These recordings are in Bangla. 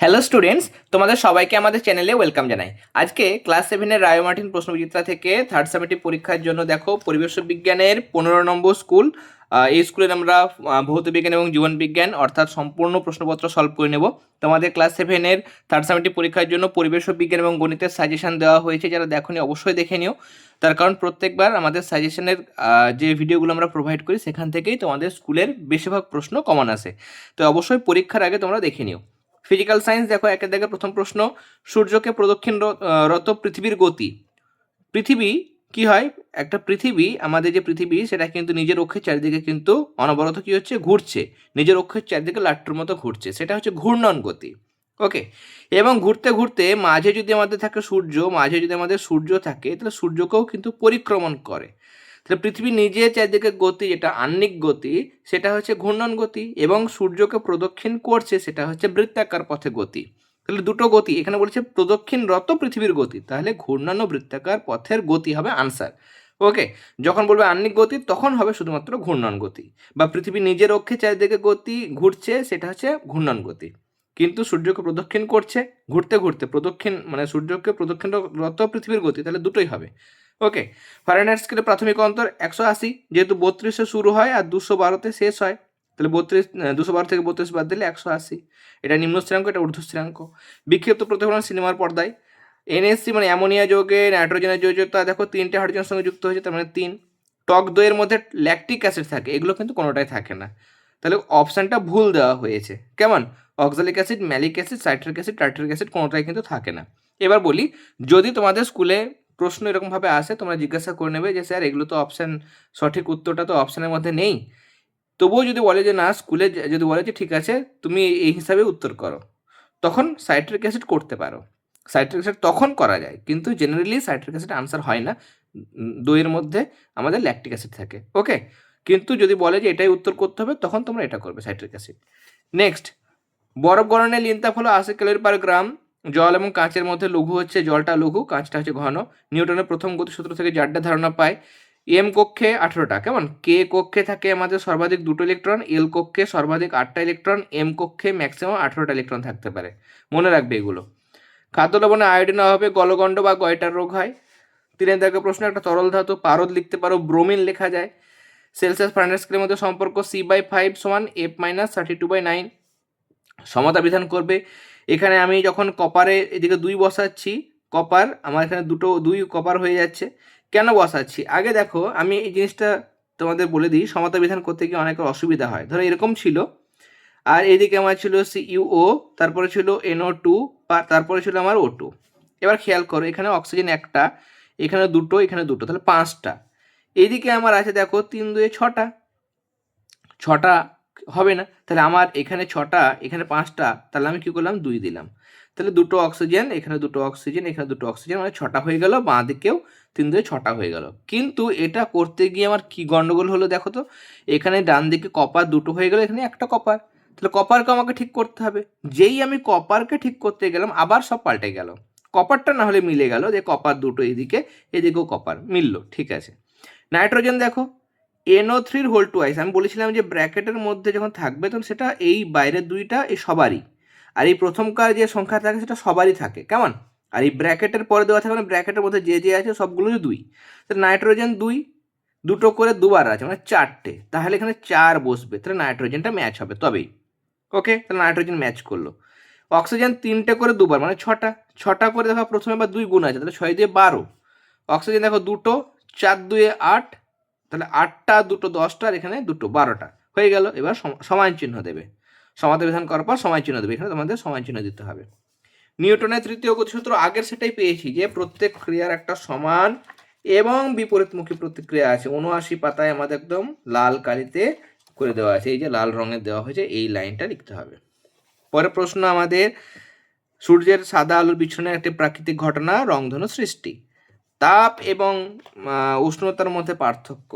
হ্যালো স্টুডেন্টস তোমাদের সবাইকে আমাদের চ্যানেলে ওয়েলকাম জানাই। আজকে ক্লাস সেভেনের রায় মার্টিন প্রশ্নবিচিত্রা থেকে থার্ড সামেটিভ পরীক্ষার জন্য দেখো, পরিবেশ বিজ্ঞানের পনেরো নম্বর স্কুল এই স্কুলের আমরা ভৌত বিজ্ঞান এবং জীবন বিজ্ঞান অর্থাৎ সম্পূর্ণ প্রশ্নপত্র সলভ করে নেব। তোমাদের ক্লাস সেভেনের থার্ড সামেটিভ পরীক্ষার জন্য পরিবেশ বিজ্ঞান এবং গণিতের সাজেশন দেওয়া হয়েছে, যারা দেখোনি অবশ্যই দেখে নিও। তার কারণ প্রত্যেকবার আমাদের সাজেশনের যে ভিডিওগুলো আমরা প্রোভাইড করি, সেখান থেকেই তোমাদের স্কুলের বেশিরভাগ প্রশ্ন কমন আসে। তো অবশ্যই পরীক্ষার আগে তোমরা দেখে নিও। ফিজিক্যাল সায়েন্স দেখো, একের দেখে প্রথম প্রশ্ন, সূর্যকে প্রদক্ষিণ রত পৃথিবীর গতি। পৃথিবী কি হয়? একটা পৃথিবী, আমাদের যে পৃথিবী, সেটা কিন্তু নিজের অক্ষের চারিদিকে কিন্তু অনবরত কি হচ্ছে? ঘুরছে। নিজের অক্ষের চারিদিকে লাট্টুর মতো ঘুরছে। সেটা হচ্ছে ঘূর্ণন গতি। ওকে এবং ঘুরতে ঘুরতে মাঝে যদি আমাদের থাকে সূর্য, মাঝে যদি আমাদের সূর্য থাকে, তাহলে সূর্যকেও কিন্তু পরিক্রমণ করে। তাহলে পৃথিবী নিজে চারিদিকে গতি, যেটা আহ্নিক গতি, সেটা হচ্ছে ঘূর্ণন গতি এবং সূর্যকে প্রদক্ষিণ করছে সেটা হচ্ছে বৃত্তাকার পথে গতি। তাহলে দুটো গতি, এখানে বলছে প্রদক্ষিণ রত পৃথিবীর গতি, তাহলে ঘূর্ণানো বৃত্তাকার পথের গতি হবে আনসার ওকে যখন বলবে আহ্নিক গতি, তখন হবে শুধুমাত্র ঘূর্ণন গতি বা পৃথিবী নিজের অক্ষে চারিদিকে গতি ঘুরছে, সেটা হচ্ছে ঘূর্ণন গতি। কিন্তু সূর্যকে প্রদক্ষিণ করছে, ঘুরতে ঘুরতে প্রদক্ষিণ মানে সূর্যকে প্রদক্ষিণ রত পৃথিবীর গতি, তাহলে দুটোই হবে। ওকে ফারেনহাইট স্কেলে প্রাথমিক অন্তর একশো আশি, যেহেতু বত্রিশে শুরু হয় আর দুশো বারোতে শেষ হয়, তাহলে বত্রিশ দুশো বারো থেকে বত্রিশ বাদ দিলে একশো আশি। এটা নিম্ন স্থিরাঙ্ক, এটা ঊর্ধ্ব স্থিরাঙ্ক বিক্ষিপ্ত প্রতিফলন সিনেমার পর্দায়। এনএসসি মানে অ্যামোনিয়া যৌগে, নাইট্রোজেনের যৌজতা দেখো তিনটে হাইড্রোজেনের সঙ্গে যুক্ত হয়েছে, তার মানে তিন। টক দইয়ের মধ্যে ল্যাকটিক অ্যাসিড থাকে, এগুলো কিন্তু কোনোটাই থাকে না। তাহলে অপশানটা ভুল দেওয়া হয়েছে। কেমন? Oxalic acid malic acid citric acid tartaric acid কোনোটাই কিন্তু থাকে না। এবার বলি, যদি তোমাদের স্কুলে প্রশ্ন এরকমভাবে আসে, তোমরা জিজ্ঞাসা করে নেবে যে, স্যার, এগুলো তো অপশান সঠিক উত্তরটা তো অপশানের মধ্যে নেই। তবুও যদি বলে যে, না, স্কুলে যদি বলে যে, ঠিক আছে, তুমি এই হিসাবে উত্তর করো। তখন সাইট্রিক অ্যাসিড করতে পারো। সাইট্রিক অ্যাসিড তখন করা যায়, কিন্তু জেনারেলি সাইট্রিক অ্যাসিড আনসার হয় না। দইয়ের মধ্যে আমাদের ল্যাকটিক অ্যাসিড থাকে ওকে কিন্তু যদি বলে যে, এটাই উত্তর করতে হবে, তখন তোমরা এটা করবে সাইট্রিক অ্যাসিড নেক্সট বরফ গরণে লিনতাপ হলো আশি ক্যালোরি পার গ্রাম। জল এবং কাঁচের মধ্যে লঘু হচ্ছে, জলটা লঘু, কাঁচটা হচ্ছে ঘন। নিউটনের প্রথম গতিসূত্র থেকে চারটা ধারণা পায় এম কক্ষে আঠেরোটা, কেমন? কে কক্ষে থাকে আমাদের সর্বাধিক দুটো ইলেকট্রন এল কক্ষে সর্বাধিক আটটা ইলেকট্রন এম কক্ষে ম্যাক্সিমাম আঠেরোটা ইলেকট্রন থাকতে পারে। মনে রাখবে এগুলো। খাদ্য লবণে আয়োডিন অভাবে গলগণ্ড বা গয়টার রোগ হয়। তিনের দাগে প্রশ্ন, একটা তরল ধাতু, পারদ লিখতে পারো, ব্রোমিন লেখা যায়। সেলসিয়াস ফারেনহাইট স্কেলের মধ্যে সম্পর্ক সি বাই ফাইভ সমান F minus thirty two by nine সমতা বিধান করবে। এখানে আমি যখন কপারে এদিকে দুই বসাচ্ছি কপার আমার এখানে দুটো, দুই কপার হয়ে যাচ্ছে। কেন বসাচ্ছি? আগে দেখো, আমি এই জিনিসটা তোমাদের বলে দিই সমতা বিধান করতে গিয়ে অনেকের অসুবিধা হয়। ধরো এরকম ছিল, আর এদিকে আমার ছিল সি ইউও তারপরে ছিল এনও টু তারপরে ছিল আমার ও টু এবার খেয়াল করো, এখানে অক্সিজেন একটা, এখানে দুটো এখানে দুটো, তাহলে পাঁচটা। এদিকে আমার আছে দেখো তিন দুয়ে ছটা। ছটা হবে না। তাহলে আমার এখানে ছটা, এখানে পাঁচটা, তাহলে আমি কি করলাম? দুই দিলাম। তাহলে দুটো অক্সিজেন, এখানে দুটো অক্সিজেন, এখানে দুটো অক্সিজেন মানে ছটা হয়ে গেল বাঁ দিকেও তিন দুয়ে ছটা হয়ে গেল। কিন্তু এটা করতে গিয়ে আমার কি গন্ডগোল হলো দেখো তো? এখানে ডান দিকে কপার দুটো হয়ে গেল, এখানে একটা কপার। তাহলে কপারকে আমাকে ঠিক করতে হবে। যেই আমি কপারকে ঠিক করতে গেলাম, আবার সব পাল্টে গেল। কপারটা না হলে মিলে গেল, যে কপার দুটো এদিকে, এদিকেও কপার মিললো, ঠিক আছে। নাইট্রোজেন দেখো এনও থ্রির হোল টু আইস আমি বলেছিলাম যে ব্র্যাকেটের মধ্যে যখন থাকবে, তখন সেটা এই বাইরের দুইটা এই সবারই। আর এই প্রথমকার যে সংখ্যা থাকে, সেটা সবারই থাকে। কেমন? আর এই ব্র্যাকেটের পরে দেওয়া থাকে মানে ব্র্যাকেটের মধ্যে যে যে আছে সবগুলোই দুই। তাহলে নাইট্রোজেন দুই, দুটো করে দুবার আছে মানে চারটে। তাহলে এখানে চার বসবে। তাহলে নাইট্রোজেনটা ম্যাচ হবে। তবেই। ওকে তাহলে নাইট্রোজেন ম্যাচ করল। অক্সিজেন তিনটে করে দুবার মানে ছটা। ছটা করে দেখো, প্রথমে আবার দুই গুণ আছে, তাহলে ছয় দিয়ে বারো। অক্সিজেন দেখো দুটো, চার দুয়ে আট তাহলে আটটা, দুটো, দশটা, আর এখানে দুটো, বারোটা। হয়ে গেল, এবার সম- সমান চিহ্ন দেবে। সমাতে বিধান করার পর সমান চিহ্ন দেবে। এখানে তোমাদের সমান চিহ্ন দিতে হবে। নিউটনের তৃতীয় গতিসূত্র আগের সেটাই পেয়েছি যে প্রত্যেক ক্রিয়ার একটা সমান এবং বিপরীতমুখী প্রতিক্রিয়া আছে। উনআশি পাতায় আমাদের একদম লাল কালিতে করে দেওয়া আছে। এই যে লাল রঙের দেওয়া হয়েছে, এই লাইনটা লিখতে হবে। পরের প্রশ্ন আমাদের, সূর্যের সাদা আলোর বিচ্ছনের একটি প্রাকৃতিক ঘটনা রংধনু সৃষ্টি। তাপ এবং উষ্ণতার মধ্যে পার্থক্য।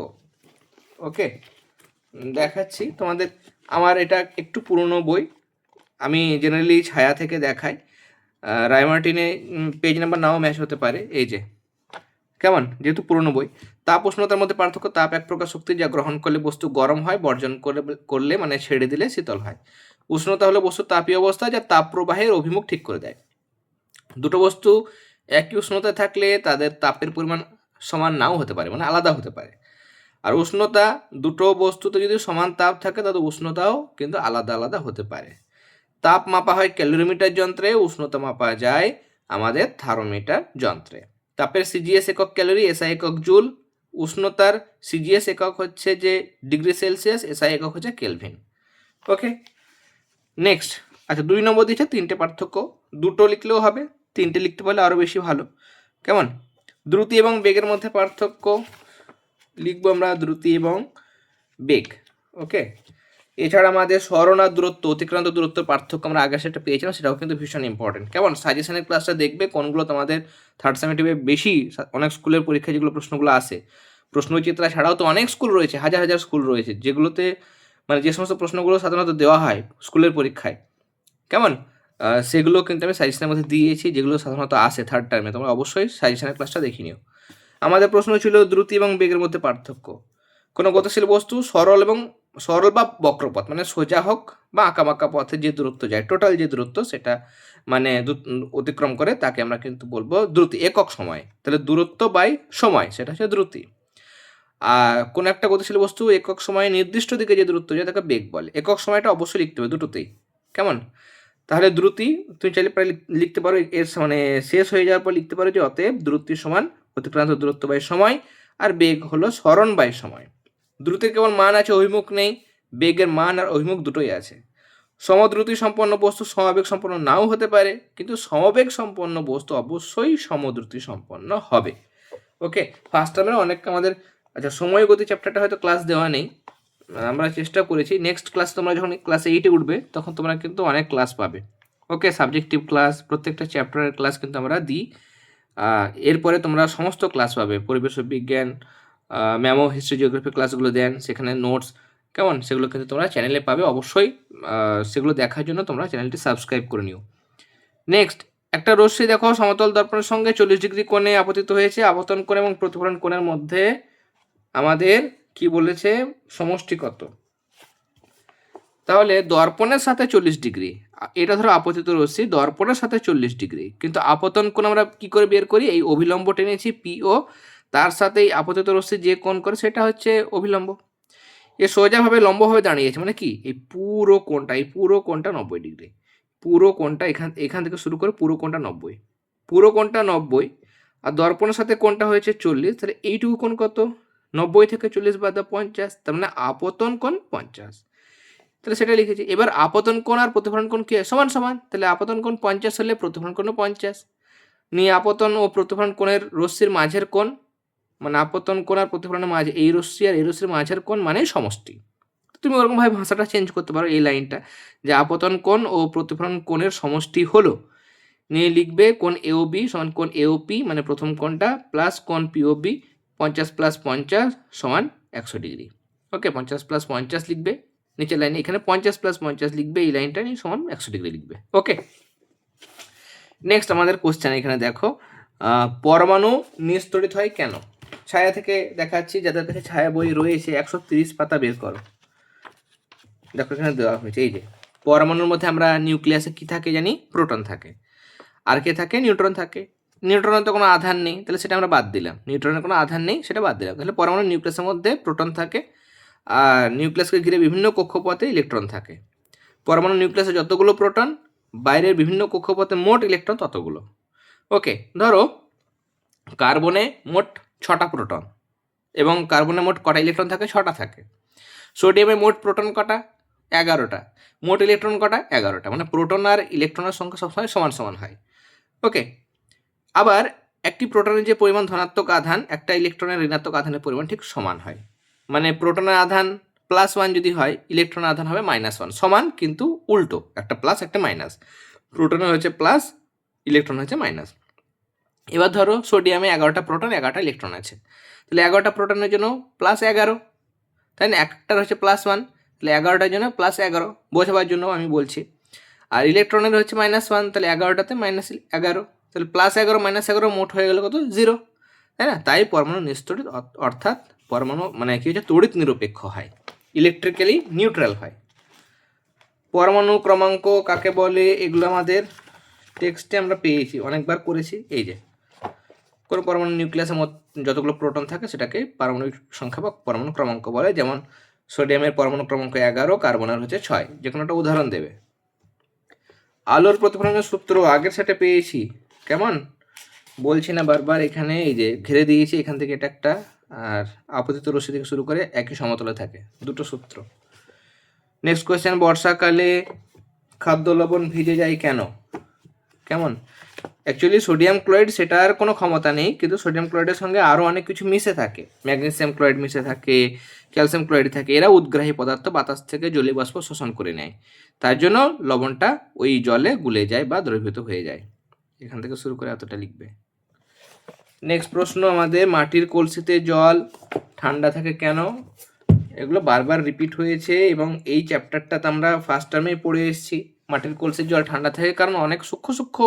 ওকে? দেখাচ্ছি। তোমাদের, আমার এটা একটু পুরনো বই। আমি জেনারেলি ছায়া থেকে দেখাই। রায়মার্টিনে পেজ নাম্বার নাও ম্যাচ হতে পারে। এই যে। কেমন? যেহেতু পুরনো বই। তাপ, উষ্ণতার মধ্যে পার্থক্য, তাপ এক প্রকার শক্তি যা গ্রহণ করলে বস্তু গরম হয়, বর্জন করে, করলে মানে ছেড়ে দিলে শীতল হয়। উষ্ণতা হলো বস্তুর তাপীয় অবস্থা যা তাপ প্রবাহের অভিমুখ ঠিক করে দেয়। দুটো বস্তু একই উষ্ণতা থাকলে তাদের তাপের পরিমাণ সমান নাও হতে পারে মানে আলাদা হতে পারে। আর উষ্ণতা দুটো বস্তুতে যদি সমান তাপ থাকে তাদের উষ্ণতাও কিন্তু আলাদা আলাদা হতে পারে। তাপ মাপা হয় ক্যালোরিমিটার যন্ত্রে, উষ্ণতা মাপা যায় আমাদের থার্মোমিটার যন্ত্রে। তাপের সিজিএস একক ক্যালোরি, এসআই একক জুল। উষ্ণতার সিজিএস একক হচ্ছে যে ডিগ্রি সেলসিয়াস, এসআই একক হচ্ছে কেলভিন। ওকে নেক্সট আচ্ছা দুই নম্বর দিচ্ছে তিনটে পার্থক্য। দুটো লিখলেও হবে তিনটে লিখতে পারলে আরও বেশি ভালো। কেমন? দ্রুতি এবং বেগের মধ্যে পার্থক্য লিখব আমরা, দ্রুতি এবং বেগ। ওকে? এছাড়া আমাদের স্মরণ দূরত্ব, অতিক্রান্ত দূরত্ব পার্থক্য আমরা আগে সেটা পেয়েছিলাম, সেটাও কিন্তু ভীষণ ইম্পর্টেন্ট কেমন? সাজেশনের ক্লাসটা দেখবে, কোনগুলো তোমাদের থার্ড সেমেটিভে বেশি, অনেক স্কুলের পরীক্ষায় যেগুলো প্রশ্নগুলো আসে। প্রশ্নচিত্রা ছাড়াও তো অনেক স্কুল রয়েছে, হাজার হাজার স্কুল রয়েছে, যেগুলোতে মানে যে সমস্ত প্রশ্নগুলো সাধারণত দেওয়া হয় স্কুলের পরীক্ষায়। কেমন? সেগুলো কিন্তু আমি সাজেশনের মধ্যে দিয়েছি, যেগুলো সাধারণত আসে থার্ড টার্মে তোমরা অবশ্যই সাজেশনের ক্লাসটা দেখে নিও। আমাদের প্রশ্ন ছিল দ্রুতি এবং বেগের মধ্যে পার্থক্য। কোনো গতিশীল বস্তু সরল এবং সরল বা বক্রপথ মানে সোজা হোক বা আঁকাবাঁকা পথে যে দূরত্ব যায় টোটাল যে দূরত্ব সেটা মানে অতিক্রম করে, তাকে আমরা কিন্তু বলব দ্রুতি, একক সময়। তাহলে দূরত্ব বাই সময়, সেটা হচ্ছে দ্রুতি। আর কোনো একটা গতিশীল বস্তু একক সময়ে নির্দিষ্ট দিকে যে দূরত্ব যায়, তাকে বেগ বলে। একক সময়টা অবশ্যই লিখতে হবে দুটোতেই। কেমন? তাহলে দ্রুতি, তুমি চাইলে প্রায় লিখ- লিখতে পারো, এর মানে শেষ হয়ে যাওয়ার পর লিখতে পারো যে অতএব দ্রুতি সমান অতিক্রান্ত দূরত্ব বাই সময় আর বেগ হলো স্মরণ বাই সময়। দ্রুতির কেবল মান আছে, অভিমুখ নেই, বেগের মান আর অভিমুখ দুটোই আছে। সমদ্রুতি সম্পন্ন বস্তু সমাবেগ সম্পন্ন নাও হতে পারে, কিন্তু সমবেগ সম্পন্ন বস্তু অবশ্যই সমদ্রুতি সম্পন্ন হবে। ওকে ফার্স্ট টার্মের অনেক আমাদের আচ্ছা সময় গতি চ্যাপ্টারটা হয়তো ক্লাস দেওয়া নেই। আমরা চেষ্টা করেছি। নেক্সট ক্লাস তোমরা যখন ক্লাস এইটে উঠবে, তখন তোমরা কিন্তু অনেক ক্লাস পাবে। ওকে সাবজেক্টিভ ক্লাস প্রত্যেকটা চ্যাপ্টারের ক্লাস কিন্তু আমরা দিই। এরপরে তোমরা সমস্ত ক্লাস পাবে। পরিবেশ বিজ্ঞান ম্যামো হিস্ট্রি জিওগ্রাফি ক্লাসগুলো দেন, সেখানে নোটস কেমন? সেগুলো কিন্তু তোমরা চ্যানেলে পাবে। অবশ্যই সেগুলো দেখার জন্য তোমরা চ্যানেলটি সাবস্ক্রাইব করে নিও। নেক্সট একটা রশ্মি দেখো, সমতল দর্পণের সঙ্গে চল্লিশ ডিগ্রি কোণে আপতিত হয়েছে। আপতন কোণ এবং প্রতিফলন কোণের মধ্যে আমাদের কি বলেছে? সমষ্টি কত তাহলে দর্পণের সাথে চল্লিশ ডিগ্রি। এটা ধরো আপতিত রশ্মি, দর্পণের সাথে চল্লিশ ডিগ্রি। কিন্তু আপতন কোণ আমরা কি করে বের করি? এই অভিলম্ব টেনেছি পিও তার সাথে এই আপতিত রশ্মি যে কোণ করে সেটা হচ্ছে অভিলম্ব। এ সোজাভাবে লম্বভাবে দাঁড়িয়েছে মানে কি? এই পুরো কোণটা, এই পুরো কোণটা নব্বই ডিগ্রি। পুরো কোণটা এখান এখান থেকে শুরু করে পুরো কোণটা নব্বই। পুরো কোণটা নব্বই, আর দর্পণের সাথে কোণটা হয়েছে চল্লিশ, তাহলে এইটুকু কোণ কত? নব্বই থেকে চল্লিশ বাদ দাও পঞ্চাশ, তার মানে আপতন কোণ পঞ্চাশ। তাহলে সেটা লিখেছি। এবার আপতন কোণ আর প্রতিফলন কোণ কি? সমান সমান। তাহলে আপতন কোণ পঞ্চাশ হলে প্রতিফলন কোণও পঞ্চাশ। নিয়ে আপতন ও প্রতিফলন কোণের রশ্মির মাঝের কোণ মানে আপতন কোণ আর প্রতিফলনের মাঝে, এই রশ্মি আর এই রশ্মির মাঝের কোণ মানে সমষ্টি। তুমি ওরকমভাবে ভাষাটা চেঞ্জ করতে পারো এই লাইনটা, যে আপতন কোণ ও প্রতিফলন কোণের সমষ্টি হলো। নিয়ে লিখবে কোণ এওবি সমান কোণ এওপি মানে প্রথম কোণটা প্লাস কোণ পিওবি পঞ্চাশ প্লাস পঞ্চাশ সমান একশো ডিগ্রি। ওকে পঞ্চাশ প্লাস পঞ্চাশ লিখবে, নিচের লাইনে এখানে পঞ্চাশ প্লাস পঞ্চাশ লিখবে, এই লাইনটা নিয়ে সমান একশো ডিগ্রি লিখবে। ওকে নেক্সট আমাদের কোশ্চেন এখানে দেখো পরমাণু নিস্তরিত হয় কেন? ছায়া থেকে দেখাচ্ছি, যাদের কাছে ছায়া বই রয়েছে, একশো তিরিশ পাতা বের করো। দেখো এখানে দেওয়া হয়েছে, এই যে, পরমাণুর মধ্যে আমরা নিউক্লিয়াসে কি থাকে জানি? প্রোটন থাকে। আর কে থাকে? নিউট্রন থাকে। নিউট্রনের তো কোনো আধার নেই, তাহলে সেটা আমরা বাদ দিলাম। নিউট্রনের কোনো আধার নেই, সেটা বাদ দিলাম। তাহলে পরমাণু নিউক্লিয়াসের মধ্যে প্রোটন থাকে, আর নিউক্লিয়াসকে ঘিরে বিভিন্ন কক্ষপথে ইলেকট্রন থাকে। পরমাণু নিউক্লিয়াসে যতগুলো প্রোটন, বাইরের বিভিন্ন কক্ষপথে মোট ইলেকট্রন ততগুলো। ওকে ধরো কার্বনে মোট ছটা প্রোটন, এবং কার্বনে মোট কটা ইলেকট্রন থাকে? ছটা থাকে। সোডিয়ামে মোট প্রোটন কটা? এগারোটা। মোট ইলেকট্রন কটা? এগারোটা। মানে প্রোটন আর ইলেকট্রনের সংখ্যা সবসময় সমান সমান হয়। ওকে আবার একটি প্রোটনের যে পরিমাণ ধনাত্মক আধান, একটা ইলেকট্রনের ঋণাত্মক আধানের পরিমাণ ঠিক সমান হয়। মানে প্রোটনের আধান প্লাস ওয়ান যদি হয়, ইলেকট্রনের আধান হবে মাইনাস ওয়ান সমান কিন্তু উল্টো, একটা প্লাস একটা মাইনাস প্রোটনে হচ্ছে প্লাস ইলেকট্রন হচ্ছে মাইনাস এবার ধরো সোডিয়ামে এগারোটা প্রোটন, এগারোটা ইলেকট্রন আছে। তাহলে এগারোটা প্রোটনের জন্য প্লাস এগারো। তাই না? একটার হচ্ছে প্লাস ওয়ান তাহলে এগারোটার জন্য প্লাস এগারো। বোঝাবার জন্য আমি বলছি। আর ইলেকট্রনের হচ্ছে মাইনাস ওয়ান তাহলে এগারোটাতে মাইনাস এগারো। তাহলে প্লাস এগারো মাইনাস এগারো মোট হয়ে গেল কত? জিরো তাই না? তাই পরমাণু নিস্তরিত অর্থ- অর্থাৎ পরমাণু মানে কি হচ্ছে? তড়িৎ নিরপেক্ষ হয় ইলেকট্রিক্যালি নিউট্রাল হয়। পরমাণু ক্রমাঙ্ক কাকে বলে? এগুলো আমাদের টেক্সটে আমরা পেয়েছি, অনেকবার করেছি। এই যে, কোনো পরমাণু নিউক্লিয়াসের মত যতগুলো প্রোটন থাকে সেটাকে পারমাণবিক সংখ্যা বা পরমাণু ক্রমাঙ্ক বলে। যেমন সোডিয়ামের পরমাণু ক্রমাঙ্ক এগারো কার্বনের হচ্ছে ছয়। যে কোনো একটা উদাহরণ দেবে। আলোর প্রতিফলনের সূত্র আগের সেটে পেয়েছি। কেমন? বলছি না বারবার, এখানে এই যে ঘিরে দিয়েছি, এখান থেকে এটা একটা, আর আপতিত রশ্মি থেকে শুরু করে একই সমতলে থাকে, দুটো সূত্র। নেক্সট কোয়েশ্চেন বর্ষাকালে খাদ্য লবণ ভিজে যায় কেন? কেমন? অ্যাকচুয়ালি সোডিয়াম ক্লোরাইড সেটার কোনো ক্ষমতা নেই, কিন্তু সোডিয়াম ক্লোরাইডের সঙ্গে আরও অনেক কিছু মিশে থাকে। ম্যাগনেসিয়াম ক্লোরাইড মিশে থাকে ক্যালসিয়াম ক্লোরাইড থাকে, এরা উদ্গ্রাহী পদার্থ বাতাস থেকে জলীয় বাষ্প শোষণ করে নেয়। তার জন্য লবণটা ওই জলে গুলে যায় বা দ্রবীভূত হয়ে যায়। এখান থেকে শুরু করে এতটা লিখবে। নেক্সট প্রশ্ন আমাদের, মাটির কলসিতে জল ঠান্ডা থাকে কেন? এগুলো বারবার রিপিট হয়েছে এবং এই চ্যাপ্টারটাতে আমরা ফার্স্ট টার্মেই পড়ে এসেছি। মাটির কলসির জল ঠান্ডা থাকে কারণ অনেক সূক্ষ্ম সূক্ষ্ম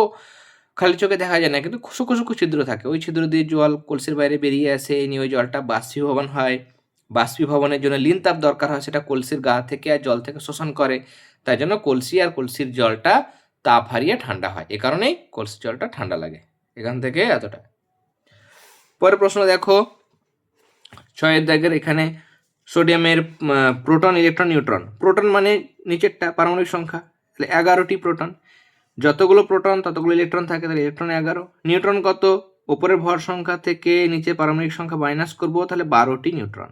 খালি চোখে দেখা যায় না, কিন্তু সূক্ষ্ম সূক্ষ্ম ছিদ্র থাকে। ওই ছিদ্র দিয়ে জল কলসির বাইরে বেরিয়ে আসে নিয়ে ওই জলটা বাষ্পীভবন হয়। বাষ্পীভবনের জন্য লিন তাপ দরকার হয়, সেটা কলসির গা থেকে আর জল থেকে শোষণ করে। তাই জন্য কলসি আর কলসির জলটা তাপ হারিয়ে ঠান্ডা হয়। এ কারণেই কলসির জলটা ঠান্ডা লাগে। এখান থেকে এতটা। পরের প্রশ্ন দেখো। ছয়ের দাগের এখানে সোডিয়ামের প্রোটন, ইলেকট্রন, নিউট্রন। প্রোটন মানে নিচেরটা, পারমাণবিক সংখ্যা। তাহলে এগারোটি প্রোটন। যতগুলো প্রোটন, ততগুলো ইলেকট্রন থাকে, তাহলে ইলেকট্রন এগারো। নিউট্রন কত? ওপরের ভর সংখ্যা থেকে নিচে পারমাণবিক সংখ্যা মাইনাস করব, তাহলে বারোটি নিউট্রন।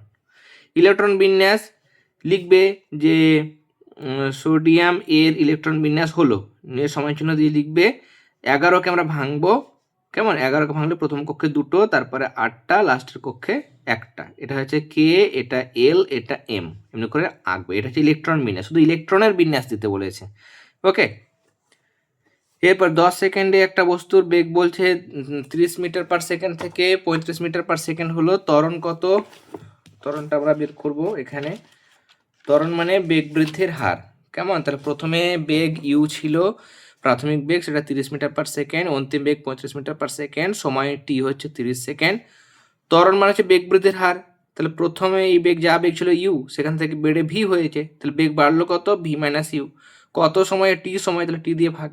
ইলেকট্রন বিন্যাস লিখবে যে সোডিয়াম এর ইলেকট্রন বিন্যাস হলো। সময় চিহ্ন দিয়ে লিখবে, এগারোকে আমরা ভাঙবো। কেমন? এগারোকে ভাঙলে প্রথম কক্ষে দুটো, তারপরে আটটা, লাস্টের কক্ষে একটা। এটা হচ্ছে কে এটা এল এটা এম এমনি করে আঁকবে। এটা হচ্ছে ইলেকট্রন বিন্যাস। শুধু ইলেকট্রনের বিন্যাস দিতে বলেছে। ওকে? এরপর দশ সেকেন্ডে একটা বস্তুর বেগ বলছে তিরিশ মিটার পার সেকেন্ড থেকে পঁয়ত্রিশ মিটার পার সেকেন্ড হলো। ত্বরণ কত? ত্বরণটা আমরা বের করব এখানে। ত্বরণ মানে বেগ বৃদ্ধির হার। কেমন? তাহলে প্রথমে বেগ ইউ ছিল প্রাথমিক বেগ, সেটা তিরিশ মিটার পার সেকেন্ড অন্তিম বেগ পঁয়ত্রিশ মিটার পার সেকেন্ড সময় টি হচ্ছে তিরিশ সেকেন্ড ত্বরণ মানে হচ্ছে বেগ বৃদ্ধির হার। তাহলে প্রথমে এই বেগ, যা বেগ ছিল ইউ সেখান থেকে বেড়ে ভি হয়েছে, তাহলে বেগ বাড়লো কত? ভি মাইনাস ইউ কত সময়ে টি সময়, তাহলে টি দিয়ে ভাগ।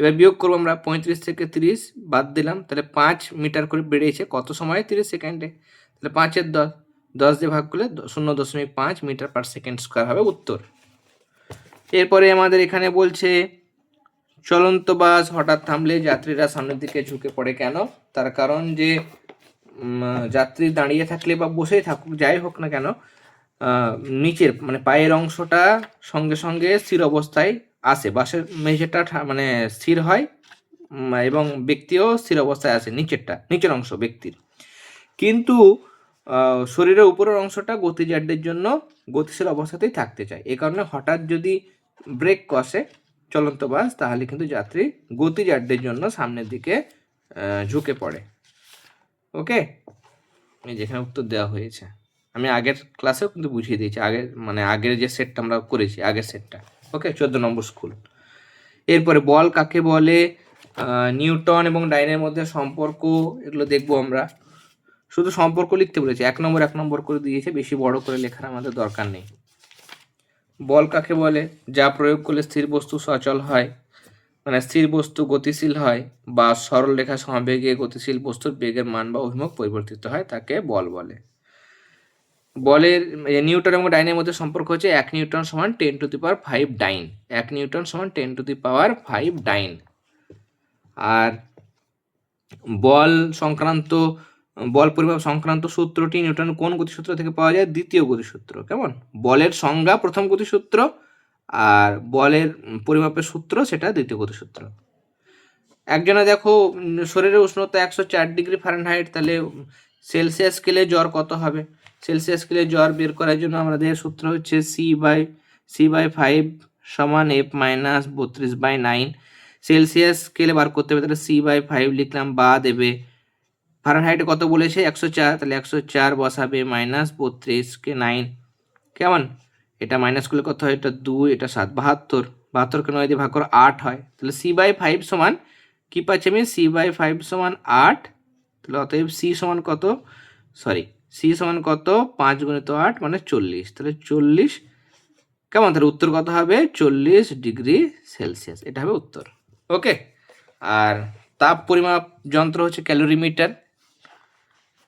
এবার বিয়োগ করব আমরা, পঁয়ত্রিশ থেকে তিরিশ বাদ দিলাম, তাহলে পাঁচ মিটার করে বেড়েছে, কত সময়ে? তিরিশ সেকেন্ডে তাহলে পাঁচের দশ দশ দিয়ে ভাগ করলে শূন্য দশমিক পাঁচ মিটার পার সেকেন্ড স্কোয়ার হবে উত্তর। এরপরে আমাদের এখানে বলছে, চলন্ত বাস হঠাৎ থামলে যাত্রীরা সামনের দিকে ঝুঁকে পড়ে কেন? তার কারণ যে যাত্রী দাঁড়িয়ে থাকলে বা বসেই থাকুক, যাই হোক না কেন নিচের মানে পায়ের অংশটা সঙ্গে সঙ্গে স্থির অবস্থায় আসে। বাসের মেঝেটা মানে স্থির হয় এবং ব্যক্তিও স্থির অবস্থায় আসে নিচেরটা, নিচের অংশ ব্যক্তির। কিন্তু শরীরের উপরের অংশটা গতিজাড্যের জন্য গতিশীল অবস্থাতেই থাকতে চায়। এ কারণে হঠাৎ যদি ব্রেক কষে চলন্ত বাস, তাহলে কিন্তু যাত্রী গতিজাড্যের জন্য সামনের দিকে ঝুঁকে পড়ে। ওকে? এই যেখানে উত্তর দেওয়া হয়েছে। আমি আগের ক্লাসেও কিন্তু বুঝিয়ে দিয়েছি, আগের মানে আগের যে সেটটা আমরা করেছি, আগের সেটটা ওকে? চোদ্দ নম্বর স্কুল এরপরে বল কাকে বলে? নিউটন এবং ডাইনের মধ্যে সম্পর্ক, এগুলো দেখব আমরা। শুধু সম্পর্ক লিখতে বলেছি, এক নম্বর এক নম্বর করে দিয়েছে, বেশি বড় করে লেখার আমাদের দরকার নেই। বল কাকে বলে? যা প্রয়োগ করলে স্থির বস্তু সচল হয়। মানে স্থির বস্তু গতিশীল হয় বা সরল রেখা সমবেগে গতিশীল বস্তুর বেগের মান বা অভিমুখ পরিবর্তিত হয় তাকে বল বলে। বলের নিউটন এবং ডাইনের মধ্যে সম্পর্ক হচ্ছে এক নিউটন সমান ten to the power five dyne. এক নিউটন সমান ten to the power five dyne. আর বল সংক্রান্ত বল পরিমাপ সংক্রান্ত সূত্রটি নিউটন কোন গতিসূত্র থেকে পাওয়া যায়? দ্বিতীয় গতিসূত্র। কেমন? বলের সংজ্ঞা প্রথম গতিসূত্র আর বলের পরিমাপের সূত্র সেটা দ্বিতীয় গতিসূত্র। একজনে দেখো, শরীরের উষ্ণতা একশো চার ডিগ্রি ফারেনহাইট, তাহলে সেলসিয়াস স্কেলে জ্বর কত হবে? সেলসিয়াস স্কেলে জ্বর বের করার জন্য আমাদের সূত্র হচ্ছে C by C by five সমান এফ মাইনাস বত্রিশ বাই নাইন সেলসিয়াস স্কেলে বার করতে হবে, তাহলে সি বাই ফাইভ লিখলাম, বা দেবে ফারেনহাইটে কত বলেছে? একশো চার, তাহলে একশো চার বসাবে মাইনাস বত্রিশকে নাইন কেমন? এটা মাইনাস করলে কত হয়? এটা দুই, এটা সাত। বাহাত্তর। বাহাত্তরকে নয় দিয়ে ভাগ করে, আট হয়। তাহলে সি বাই ফাইভ সমান কী পাচ্ছি আমি? সি বাই ফাইভ সমান আট। তাহলে অতএব সি সমান কত? সরি সি সমান কত? পাঁচ গুণিত আট মানে চল্লিশ। তাহলে চল্লিশ, কেমন? তাহলে উত্তর কত হবে? চল্লিশ ডিগ্রি সেলসিয়াস। এটা হবে উত্তর। ওকে আর তাপ পরিমাপ যন্ত্র হচ্ছে ক্যালোরিমিটার।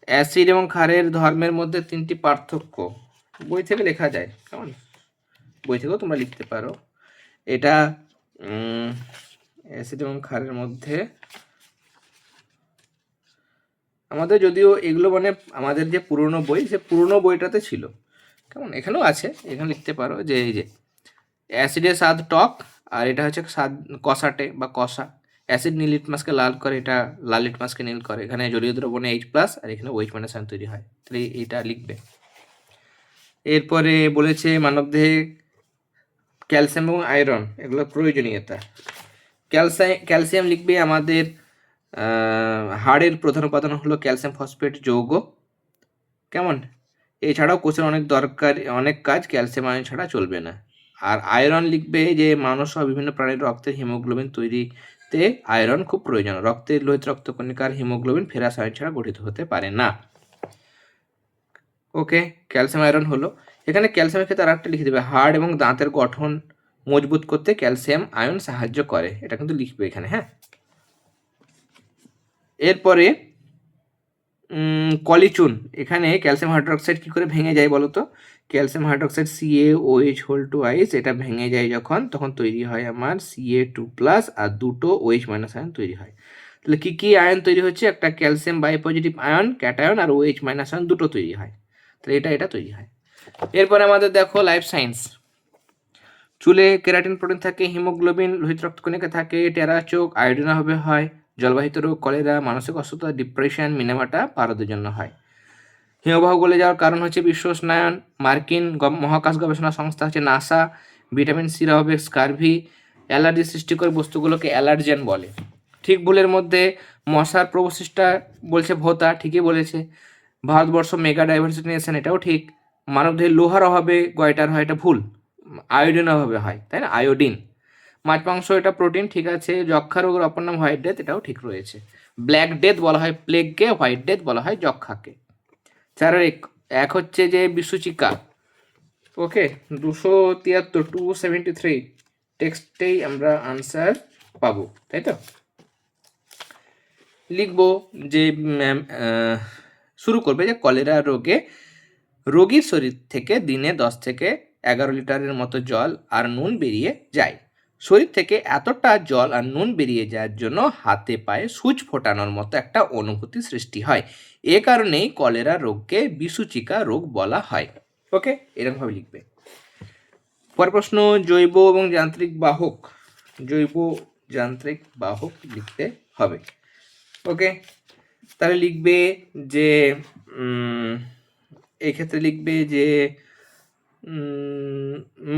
অ্যাসিড এবং ক্ষারের ধর্মের মধ্যে তিনটি পার্থক্য। বই থেকে লেখা যায়। কেমন? বই থেকেও তোমরা লিখতে পারো। এটা অ্যাসিড এবং ক্ষারের মধ্যে। আমাদের যদিও এগুলো মানে আমাদের যে পুরনো বই, সে পুরনো বইটাতে ছিল। কেমন? এখানেও আছে। এখানে লিখতে পারো যে এই যে, অ্যাসিডের স্বাদ টক আর এটা হচ্ছে স্বাদ কষাটে বা কষা। অ্যাসিড নীল লিটমাসকে লাল করে, এটা লাল লিটমাসকে নীল করে। এখানে জলীয় দ্রবণে এইচ প্লাস আর এখানে ওইচ মাইনাস আয়ন তৈরি হয়। তাহলে এইটা লিখবে। এরপরে বলেছে মানবদেহে ক্যালসিয়াম এবং আয়রন, এগুলো প্রয়োজনীয়তা। ক্যালসিয়াম ক্যালসিয়াম লিখবে আমাদের হাড়ের প্রধান উপাদান হলো ক্যালসিয়াম ফসফেট যৌগ। কেমন? এছাড়াও কোষের অনেক দরকার, অনেক কাজ ক্যালসিয়াম আয়ন ছাড়া চলবে না। আর আয়রন লিখবে যে মানুষ বিভিন্ন প্রাণীর রক্তের হিমোগ্লোবিন তৈরিতে আয়রন খুব প্রয়োজন। রক্তের লোহিত রক্তকণিকার হিমোগ্লোবিন ফেরাস আয়ন ছাড়া গঠিত হতে পারে না। ওকে, ক্যালসিয়াম আয়রন হলো। এখানে ক্যালসিয়ামের ক্ষেত্রে আর একটা লিখে দেবে, হাড় এবং দাঁতের গঠন মজবুত করতে ক্যালসিয়াম আয়ন সাহায্য করে। এটা কিন্তু লিখবে এখানে হ্যাঁ? এরপরে কলিচুন। এখানে ক্যালসিয়াম হাইড্রোক্সাইড কি করে ভেঙে যায় বলো তো calcium hydroxide C A O H whole twice যায় যখন, তখন তৈরি হয় আমার সিএ টু প্লাস আর দুটো ওএইচ মাইনাস আয়ন তৈরি হয়। তাহলে কী কী আয়ন তৈরি হচ্ছে? একটা calcium bi positive ion cation আর ওএইচ মাইনাস আয়ন দুটো তৈরি হয়। তাহলে এটা এটা তৈরি হয়। এরপরে আমাদের দেখো লাইফ সায়েন্স চুলে কেরাটিন প্রোটিন থাকে হিমোগ্লোবিন লোহিত রক্ত রক্তকণিকা থাকে, টেরা চোখ আয়োডিন হবে হয়, জলবাহিত রোগ কলেরা মানসিক অসুস্থতা ডিপ্রেশন মিনামাটা, পারদের জন্য হয়। হিমবাহ গলে যাওয়ার কারণ হচ্ছে বিশ্ব উষ্ণায়ন মার্কিন মহাকাশ গবেষণা সংস্থা হচ্ছে নাসা, ভিটামিন সির অভাবে স্কারভি অ্যালার্জি সৃষ্টি করে বস্তুগুলোকে অ্যালার্জেন বলে। ঠিক ভুলের মধ্যে মশার প্রবশিষ্টা বলছে ভোতা, ঠিকই বলেছে। ভারতবর্ষ মেগা ডাইভার্সিটি নেশন এটাও ঠিক। মানবদেহে লোহার অভাবে গয়টার হয়, এটা ভুল। আয়োডিন অভাবে হয়, তাই না? আয়োডিন মাছ মাংস এটা প্রোটিন ঠিক আছে। যক্ষা রোগের অপর নাম হোয়াইট ডেথ এটাও ঠিক রয়েছে। ব্ল্যাক ডেথ বলা হয় প্লেগকে হোয়াইট ডেথ বলা হয় যক্ষাকে চার এক এক হচ্ছে যে বিশ্বচিকা ওকে দুশো তিয়াত্তর টু সেভেন্টি থ্রি, টেক্সটেই আমরা আনসার পাবো, তাই তো? লিখব যে শুরু করবে যে কলেরা রোগে, রোগীর শরীর থেকে দিনে দশ থেকে এগারো লিটারের মতো জল আর নুন বেরিয়ে যায়। শরীর থেকে এতটা জল আর নুন বেরিয়ে যাওয়ার জন্য হাতে পায়ে সুচ ফোটানোর মতো একটা অনুভূতি সৃষ্টি হয়। এ কারণেই কলেরা রোগকে বিসূচিকা রোগ বলা হয়। ওকে, এরকমভাবে লিখবে। পরের প্রশ্ন, জৈব এবং যান্ত্রিক বাহক। জৈব, যান্ত্রিক বাহক লিখতে হবে। ওকে, তাহলে লিখবে যে এক্ষেত্রে লিখবে যে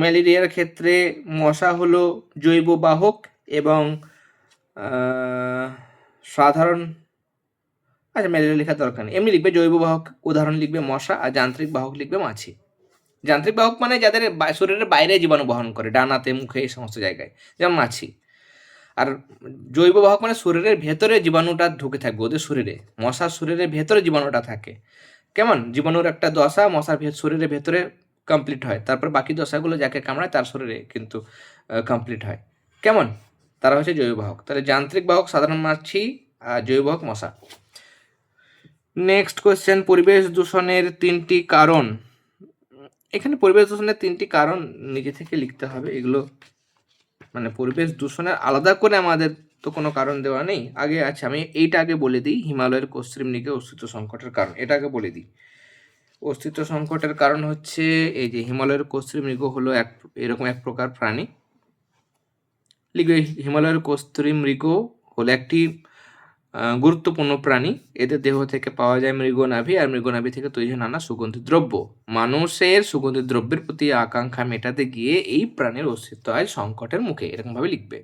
ম্যালেরিয়ার ক্ষেত্রে মশা হলো জৈব বাহক এবং সাধারণ আচ্ছা ম্যালেরিয়া লেখার দরকার নেই। এমনি লিখবে জৈব বাহক, উদাহরণ লিখবে মশা আর যান্ত্রিক বাহক লিখবে মাছি। যান্ত্রিক বাহক মানে যাদের শরীরের বাইরে জীবাণু বহন করে, ডানাতে, মুখে, এই সমস্ত জায়গায়, যেমন মাছি। আর জৈব বাহক মানে শরীরের ভেতরে জীবাণুটা ঢুকে থাকবে ওদের শরীরে। মশার শরীরের ভেতরে জীবাণুটা থাকে। কেমন? জীবাণুর একটা দশা, মশার শরীরের ভেতরে কমপ্লিট হয়। তারপর বাকি দশাগুলো যাকে কামড়ায় তার শরীরে কিন্তু কমপ্লিট হয়। কেমন? তারা হচ্ছে জৈব বাহক। তাহলে যান্ত্রিক বাহক, সাধারণ মাছি আর জৈব বাহক, মশা। নেক্সট কোয়েশ্চেন পরিবেশ দূষণের তিনটি কারণ। এখানে পরিবেশ দূষণের তিনটি কারণ নিজে থেকে লিখতে হবে। এগুলো মানে পরিবেশ দূষণের আলাদা করে আমাদের তো কোনো কারণ দেওয়া নেই। আগে আছে, আমি এইটা আগে বলে দিই। হিমালয়ের পশ্চিম নিকে অস্তিত্ব সংকটের কারণ। এটা আগে বলে দিই। অস্তিত্ব সংকটের কারণ হচ্ছে এই যে হিমালয়ের কস্তুরী মৃগ হলো এক, এরকম এক প্রকার প্রাণী। লিখবে, হিমালয়ের কস্তুরী মৃগ হলো একটি গুরুত্বপূর্ণ প্রাণী। এদের দেহ থেকে পাওয়া যায় মৃগনাভি আর মৃগনাভি থেকে তৈরি হয় নানা সুগন্ধি দ্রব্য। মানুষের সুগন্ধি দ্রব্যের প্রতি আকাঙ্ক্ষা মেটাতে গিয়ে এই প্রাণীর অস্তিত্ব আজ সংকটের মুখে এরকমভাবে লিখবে।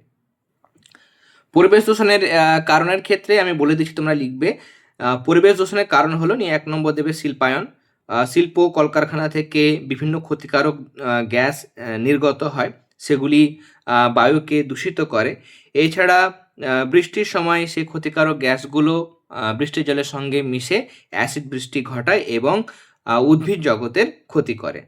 পরিবেশ দূষণের কারণের ক্ষেত্রে আমি বলে দিচ্ছি, তোমরা লিখবে পরিবেশ দূষণের কারণ হলো নিয়ে এক নম্বর দেবে শিল্পায়ন। শিল্প কলকারখানা থেকে বিভিন্ন ক্ষতিকারক গ্যাস নির্গত হয়, সেগুলি বায়ুকে দূষিত করে। এছাড়া বৃষ্টির সময় সেই ক্ষতিকারক গ্যাসগুলো বৃষ্টির জলের সঙ্গে মিশে অ্যাসিড বৃষ্টি ঘটায় এবং উদ্ভিদ জগতের ক্ষতি করে।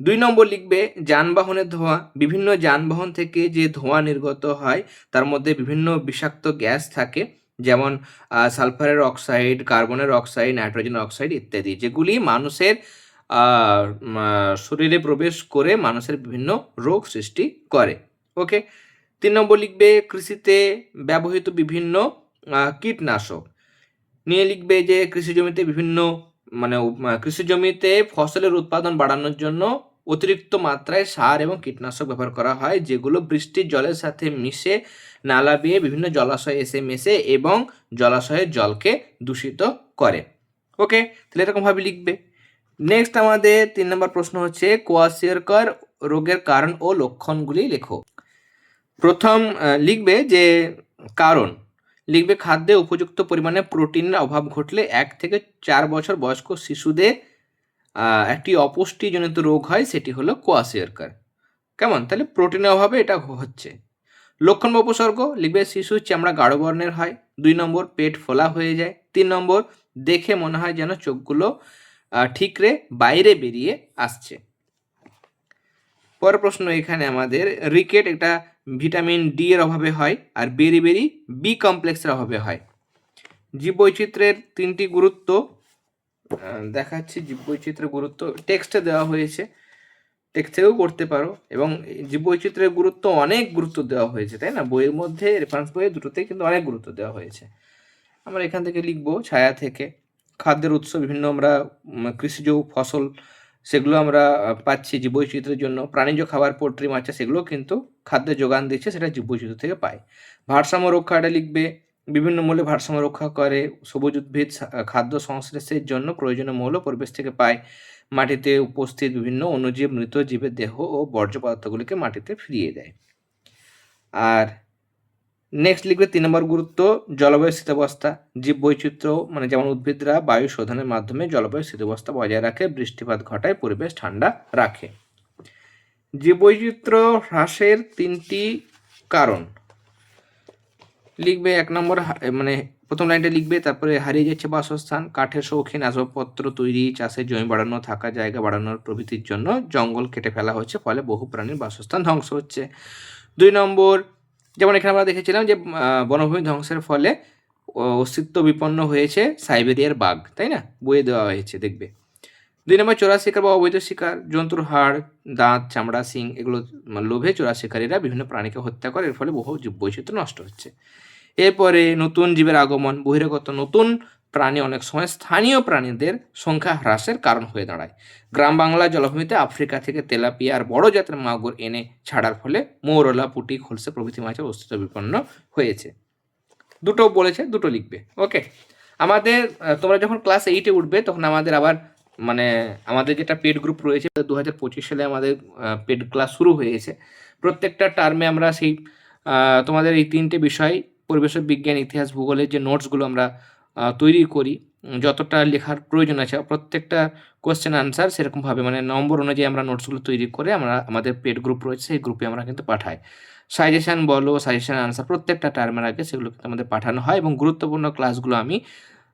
দুই নম্বর লিখবে যানবাহনের ধোঁয়া। বিভিন্ন যানবাহন থেকে যে ধোঁয়া নির্গত হয়, তার মধ্যে বিভিন্ন বিষাক্ত গ্যাস থাকে। যেমন সালফারের অক্সাইড, কার্বনের অক্সাইড, নাইট্রোজেন অক্সাইড ইত্যাদি, যেগুলি মানুষের শরীরে প্রবেশ করে মানুষের বিভিন্ন রোগ সৃষ্টি করে ওকে তিন নম্বর লিখবে, কৃষিতে ব্যবহৃত বিভিন্ন কীটনাশক। নিয়ে লিখবে যে কৃষি জমিতে বিভিন্ন মানে কৃষি জমিতে ফসলের উৎপাদন বাড়ানোর জন্য অতিরিক্ত মাত্রায় সার এবং কীটনাশক ব্যবহার করা হয়, যেগুলো বৃষ্টির জলের সাথে মিশে নালা বেয়ে বিভিন্ন জলাশয়ে এসে মেশে এবং জলাশয়ের জলকে দূষিত করে। ওকে তাহলে এরকমভাবে লিখবে। নেক্সট আমাদের তিন নম্বর প্রশ্ন হচ্ছে কোয়াশিয়রকর রোগের কারণ ও লক্ষণগুলি লেখো। প্রথম লিখবে যে, কারণ। লিখবে, খাদ্যে উপযুক্ত পরিমাণে প্রোটিনের অভাব ঘটলে এক থেকে চার বছর বয়স্ক শিশুদের একটি অপুষ্টিজনিত রোগ হয়, সেটি হলো কোয়াশিয়রকার কেমন? তাহলে প্রোটিনের অভাবে এটা হচ্ছে। লক্ষণ বা উপসর্গ লিখবে শিশুর চামড়া গাঢ় বর্ণের হয়। দুই নম্বর, পেট ফোলা হয়ে যায়। তিন নম্বর, দেখে মনে হয় যেন চোখগুলো ঠিকরে বাইরে বেরিয়ে আসছে। পরের প্রশ্ন এখানে আমাদের, রিকেট এটা ভিটামিন ডি এর অভাবে হয় আর বেরি বেরি বি কমপ্লেক্সের অভাবে হয়। জীববৈচিত্র্যের তিনটি গুরুত্ব দেখাচ্ছি জীববৈচিত্র্যের গুরুত্ব। টেক্সটে দেওয়া হয়েছে। টেক্সট থেকেও করতে পারো। এবং জীববৈচিত্র্যের গুরুত্ব অনেক গুরুত্ব দেওয়া হয়েছে, তাই না? বইয়ের মধ্যে রেফারেন্স বইয়ে দুটোতেই কিন্তু অনেক গুরুত্ব দেওয়া হয়েছে। আমরা এখান থেকে লিখব ছায়া থেকে। খাদ্যের উৎস, বিভিন্ন আমরা কৃষিজ ফসল, সেগুলো আমরা পাচ্ছি জীববৈচিত্র্যের জন্য। প্রাণীজ খাবার, পোলট্রি, মাছ, সেগুলো কিন্তু খাদ্যের যোগান দিচ্ছে, সেটা জীববৈচিত্র্য থেকে পায়। ভারসাম্য রক্ষাটা লিখবে। বিভিন্ন মূল্যে ভারসাম্য রক্ষা করে, সবুজ উদ্ভিদ খাদ্য সংশ্লেষের জন্য প্রয়োজনীয় মৌল পরিবেশ থেকে পায়। মাটিতে উপস্থিত বিভিন্ন অনুজীব মৃত জীবের দেহ ও বর্জ্য পদার্থগুলিকে মাটিতে ফিরিয়ে দেয়। আর নেক্সট লিখবে তিন নম্বর গুরুত্ব, জলবায়ু স্থিতাবস্থা। জীব বৈচিত্র্য মানে যেমন উদ্ভিদরা বায়ু শোধনের মাধ্যমে জলবায়ু স্থিতাবস্থা বজায় রাখে, বৃষ্টিপাত ঘটায়, পরিবেশ ঠান্ডা রাখে। জীব বৈচিত্র্য হ্রাসের তিনটি কারণ। লিখবে এক নম্বর মানে প্রথম লাইনটা লিখবে, তারপরে হারিয়ে যাচ্ছে বাসস্থান, কাঠের শৌখিন আসবাবপত্র তৈরি চাষে জমি বাড়ানো, থাকা জায়গা বাড়ানোর প্রভৃতির জন্য জঙ্গল কেটে ফেলা হচ্ছে, ফলে বহু প্রাণীর বাসস্থান ধ্বংস হচ্ছে। দুই নম্বর, যেমন এখানে আমরা দেখেছিলাম যে বনভূমি ধ্বংসের ফলে অস্তিত্ব বিপন্ন হয়েছে সাইবেরিয়ার বাঘ, তাই না? বয়ে দেওয়া হয়েছে, দেখবে। দুই নম্বর চোরা শিকার বা অবৈধ শিকার, জন্তুর হাড়, দাঁত, চামড়া, শিং এগুলো লোভে চোরা শিকারীরা বিভিন্ন প্রাণীকে হত্যা করে। এর ফলে বহু বৈচিত্র্য নষ্ট হচ্ছে। এরপরে নতুন জীবের আগমন, বহিরাগত নতুন প্রাণী অনেক সময় স্থানীয় প্রাণীদের সংখ্যা হ্রাসের কারণ হয়ে দাঁড়ায়। গ্রাম বাংলা জলাভূমিতে আফ্রিকা থেকে তেলাপিয়া আর বড় জাতের মাগুর এনে ছাড়ার ফলে মৌরলা, পুঁটি, খোলসে প্রভৃতি মাছের অস্তিত্ব বিপন্ন হয়েছে। দুটো বলেছে, দুটো লিখবে। ওকে। আমাদের তোমরা যখন ক্লাস এইটে উঠবে, তখন আমাদের আবার মানে আমাদের যেটা পেড গ্রুপ রয়েছে দু হাজার পঁচিশ সালে আমাদের পেড ক্লাস শুরু হয়েছে প্রত্যেকটা টার্মে আমরা সেই তোমাদের এই তিনটে বিষয়, পরিবেশ বিজ্ঞান, ইতিহাস, ভূগোলের যে নোটসগুলো আমরা তৈরি করি, যতটা লেখার প্রয়োজন আছে, প্রত্যেকটা কোয়েশ্চেন আনসার সেরকমভাবে মানে নম্বর অনুযায়ী আমরা নোটসগুলো তৈরি করে আমরা আমাদের পেড গ্রুপ রয়েছে, সেই গ্রুপে আমরা কিন্তু পাঠাই। সাজেশন বলো সাজেশান আনসার প্রত্যেকটা টার্মের আগে সেগুলো কিন্তু আমাদের পাঠানো হয় এবং গুরুত্বপূর্ণ ক্লাসগুলো আমি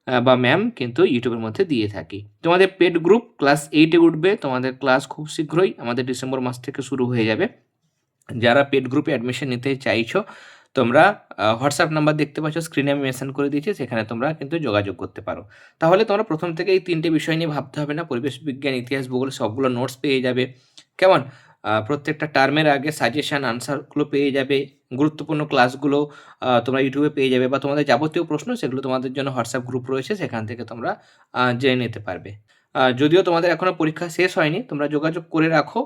বা ম্যাম কিন্তু ইউটিউবের মধ্যে দিয়ে থাকি। তোমাদের পেড গ্রুপ ক্লাস এইটে উঠবে, তোমাদের ক্লাস খুব শীঘ্রই আমাদের ডিসেম্বর মাস থেকে শুরু হয়ে যাবে। যারা পেড গ্রুপে অ্যাডমিশন নিতে চাইছো, তোমরা হোয়াটসঅ্যাপ নাম্বার দেখতে পাচ্ছ স্ক্রিনে আমি মেনশন করে দিয়েছি, সেখানে তোমরা কিন্তু যোগাযোগ করতে পারো। তাহলে তোমরা প্রথম থেকে এই তিনটে বিষয় নিয়ে ভাবতে হবে না, পরিবেশ বিজ্ঞান, ইতিহাস, ভূগোল সবগুলো নোটস পেয়ে যাবে। কেমন? প্রত্যেকটা টার্মের আগে সাজেশন আনসারগুলো পেয়ে যাবে। গুরুত্বপূর্ণ ক্লাসগুলো তোমরা ইউটিউবে পেয়ে যাবে বা তোমাদের যাবতীয় প্রশ্ন, সেগুলো তোমাদের জন্য হোয়াটসঅ্যাপ গ্রুপ রয়েছে, সেখান থেকে তোমরা জেনে নিতে পারবে। যদিও তোমাদের এখনও পরীক্ষা শেষ হয়নি, তোমরা যোগাযোগ করে রাখো।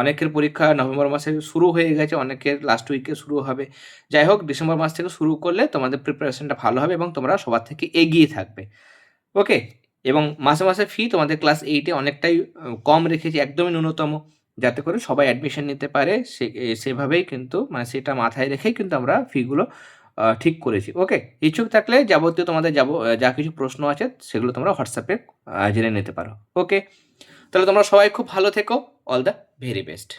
অনেকের পরীক্ষা নভেম্বর মাসে শুরু হয়ে গেছে, অনেকের লাস্ট উইকে শুরু হবে। যাই হোক, ডিসেম্বর মাস থেকে শুরু করলে তোমাদের প্রিপারেশনটা ভালো হবে এবং তোমরা সবার থেকে এগিয়ে থাকবে। ওকে এবং মাসে মাসে ফি তোমাদের ক্লাস এইটে অনেকটাই কম রেখেছি, একদমই ন্যূনতম। যাতে করে সবাই অ্যাডমিশন নিতে পারে, সে সেভাবেই কিন্তু মানে সেটা মাথায় রেখেই কিন্তু আমরা ফিগুলো ঠিক করেছি। ওকে ইচ্ছুক থাকলে যাবতীয় তোমাদের যাব যা কিছু প্রশ্ন আছে, সেগুলো তোমরা হোয়াটসঅ্যাপে জেনে নিতে পারো। ওকে তাহলে তোমরা সবাই খুব ভালো থেকো। All the very best